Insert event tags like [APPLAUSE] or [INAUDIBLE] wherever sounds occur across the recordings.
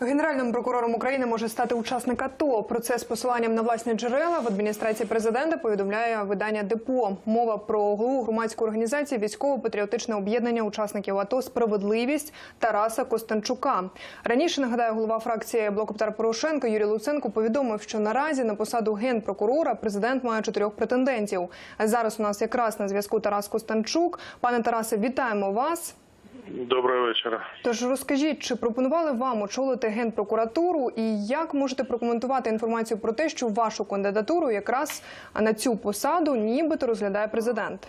Генеральним прокурором України може стати учасник АТО. Про це з посиланням на власні джерела в адміністрації президента повідомляє видання Депо. Мова про голову громадської організації військово-патріотичне об'єднання учасників АТО Справедливість Тараса Костенчука. Раніше нагадаю, голова фракції Блоку Петра Порошенка Юрій Луценко повідомив, що наразі на посаду генпрокурора президент має чотирьох претендентів. Зараз у нас якраз на зв'язку Тарас Костенчук. Пане Тарасе, вітаємо вас. Доброго вечора. Тож розкажіть, чи пропонували вам очолити генпрокуратуру, і як можете прокоментувати інформацію про те, що вашу кандидатуру якраз на цю посаду нібито розглядає президент?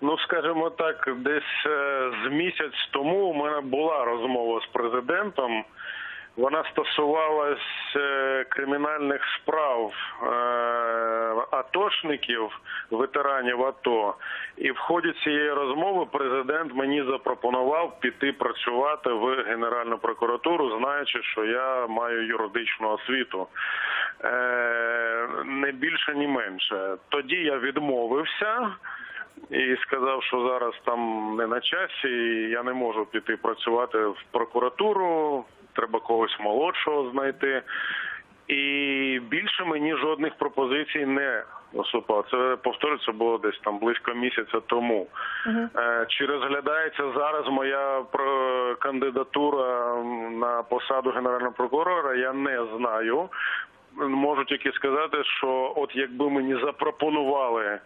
Ну, скажімо так, десь е, з місяць тому у мене була розмова з президентом. Вона стосувалась е, кримінальних справ е, атошників, ветеранів АТО. І в ході цієї розмови президент мені запропонував піти працювати в Генеральну прокуратуру, знаючи, що я маю юридичну освіту. Е, Не більше, ні менше. Тоді я відмовився і сказав, що зараз там не на часі, і я не можу піти працювати в прокуратуру. Треба когось молодшого знайти. І більше мені жодних пропозицій не поступало. Це повторюється було десь там близько місяця тому. Е, Чи розглядається зараз моя кандидатура на посаду генерального прокурора? Я не знаю. Можу тільки сказати, що от якби мені запропонували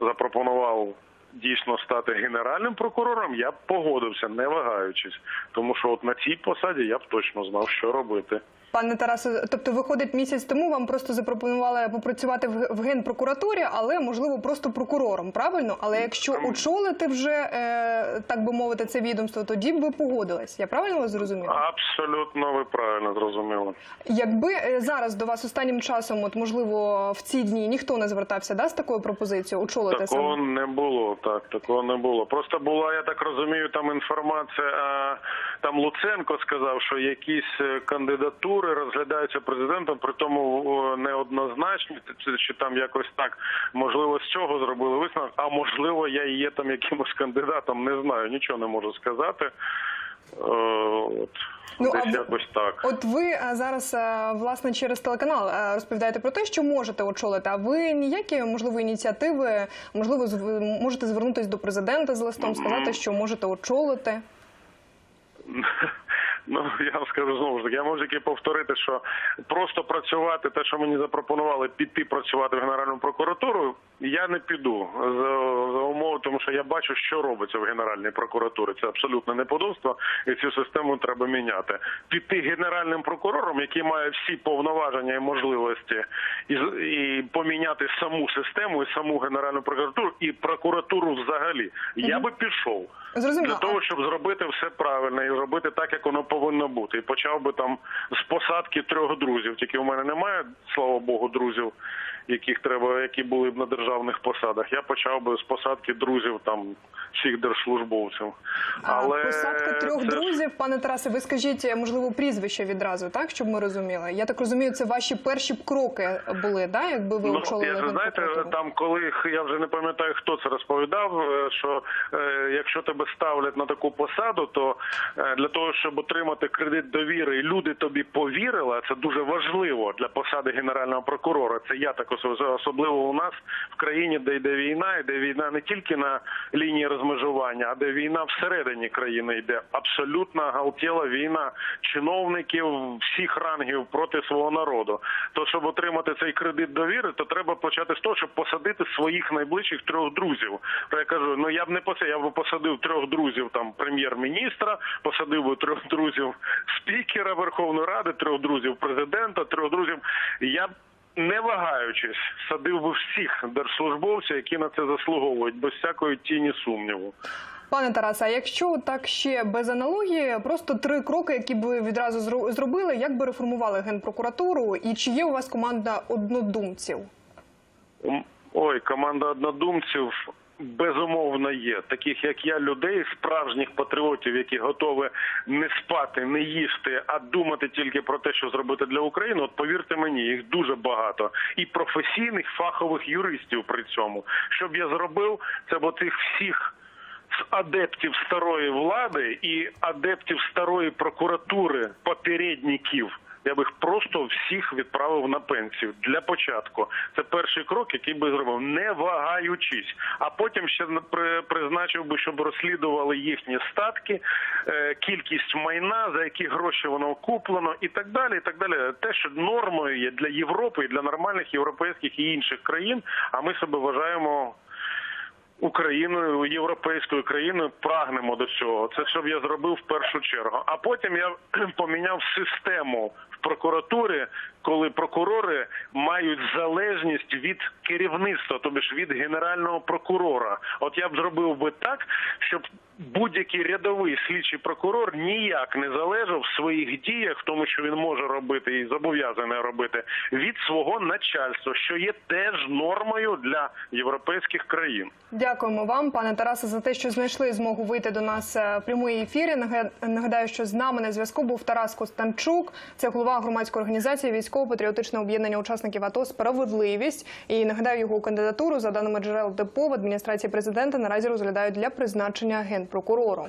запропонував дійсно стати генеральним прокурором, я б погодився, не вагаючись. Тому що от на цій посаді я б точно знав, що робити. Пане Тарасе, тобто виходить місяць тому, вам просто запропонували попрацювати в генпрокуратурі, але можливо просто прокурором, правильно? Але якщо очолити вже е, так би мовити це відомство, тоді б ви погодились. Я правильно вас зрозуміла? Абсолютно ви правильно зрозуміли. Якби е, зараз до вас останнім часом, от можливо, в ці дні ніхто не звертався да, з такою пропозицією очолити Такого саме? не було, так такого не було. Просто була, я так розумію, там інформація. а, Там Луценко сказав, що якісь е, кандидатури розглядаються президентом, при тому неоднозначні, чи- там якось так. Можливо, з цього зробили висновок, а можливо, я і є там якимось кандидатом. Не знаю, нічого не можу сказати. Е, От Ну, десь а якось так. От ви е, зараз е, власне через телеканал розповідаєте про те, що можете очолити. А ви ніякі можливо ініціативи, можливо, можете звернутися до президента з листом, сказати, що можете очолити. [LAUGHS] Ну я вам скажу знову ж таки, я можу тільки повторити, що просто працювати, те, що мені запропонували піти працювати в Генеральну прокуратуру, я не піду за, за умови, тому що я бачу, що робиться в Генеральній прокуратурі. Це абсолютно неподобство, і цю систему треба міняти. Піти генеральним прокурором, який має всі повноваження і можливості, і, і поміняти саму систему, і саму генеральну прокуратуру, і прокуратуру взагалі. Я би пішов Зрозуміло. для того, щоб зробити все правильно і зробити так, як воно повинно бути. І почав би там з посадки трьох друзів. Тільки в мене немає, слава Богу, друзів, яких треба, які були б на державних посадах. Я почав би з посадки друзів там всіх держслужбовців. А посадка трьох це друзів, пане Тарасе, ви скажіть, можливо, прізвище відразу, так щоб ми розуміли. Я так розумію, це ваші перші б кроки були, да, якби ви Ну, очолили я знаєте, там коли я вже не пам'ятаю, хто це розповідав. е, Що е, якщо тебе ставлять на таку посаду, то е, для того, щоб отримати кредит довіри, і люди тобі повірили, це дуже важливо для посади генерального прокурора. Це я так особливо у нас в країні, де йде війна, йде війна не тільки на лінії розмежування, а де війна всередині країни йде. Абсолютно галтєла війна чиновників всіх рангів проти свого народу. То щоб отримати цей кредит довіри, то треба почати з того, щоб посадити своїх найближчих трьох друзів. Я кажу, ну я б не посадив, я б посадив трьох друзів там прем'єр-міністра, посадив би трьох друзів спікера Верховної Ради, трьох друзів президента, трьох друзів. Я б не вагаючись, садив би всіх держслужбовців, які на це заслуговують, без всякої тіні сумніву. Пане Тарасе, а якщо так ще без аналогії, просто три кроки, які б ви відразу зробили, як би реформували генпрокуратуру, і чи є у вас команда однодумців? Ой, команда однодумців безумовно є. Таких як я, людей, справжніх патріотів, які готові не спати, не їсти, а думати тільки про те, що зробити для України. От повірте мені, їх дуже багато. І професійних фахових юристів при цьому. Що б я зробив, це б оцих всіх адептів старої влади і адептів старої прокуратури, попередників. Я б їх просто всіх відправив на пенсію для початку. Це перший крок, який би зробив, не вагаючись. А потім ще при- призначив би, щоб розслідували їхні статки, е, кількість майна, за які гроші воно куплено, і так далі. І так далі. Те, що нормою є для Європи і для нормальних європейських і інших країн. А ми себе вважаємо Україною, європейською країною прагнемо до цього. Це щоб я зробив в першу чергу. А потім я [CLEARS THROAT] поміняв систему в прокуратурі, коли прокурори мають залежність від керівництва, тобто ж від генерального прокурора. От я б зробив би так, щоб будь-який рядовий слідчий прокурор ніяк не залежав в своїх діях, в тому, що він може робити і зобов'язаний робити від свого начальства, що є теж нормою для європейських країн. Дякуємо вам, пане Тарасе, за те, що знайшли змогу вийти до нас е, в прямої ефірі. Нагадаю, що з нами на зв'язку був Тарас Костанчук, це голова громадської організації військово-патріотичне об'єднання учасників АТО Справедливість. І нагадаю, його кандидатуру за даними джерел депо в адміністрації президента наразі розглядають для призначення генпрокурором.